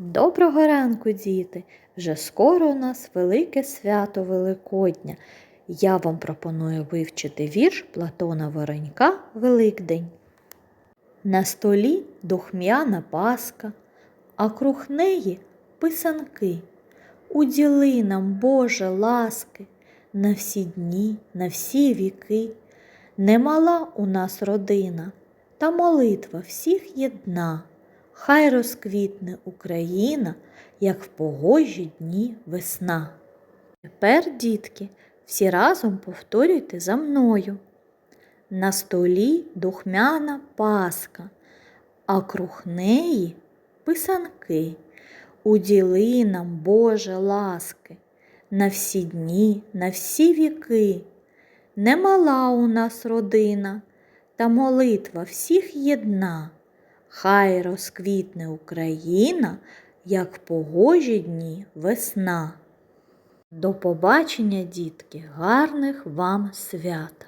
Доброго ранку, діти! Вже скоро у нас велике свято Великодня. Я вам пропоную вивчити вірш Платона Воронька Великдень. На столі духмяна паска, а круг неї писанки. Уділи нам, Боже, ласки, на всі дні, на всі віки. Немала у нас родина, та молитва всіх єдна. Хай розквітне Україна, як в погожі дні весна. Тепер, дітки, всі разом повторюйте за мною. На столі духмяна паска, а круг неї писанки. Уділи нам, Боже, ласки, на всі дні, на всі віки. Немала у нас родина, та молитва всіх єдна. Хай розквітне Україна, як погожі дні весна. До побачення, дітки, гарних вам свят!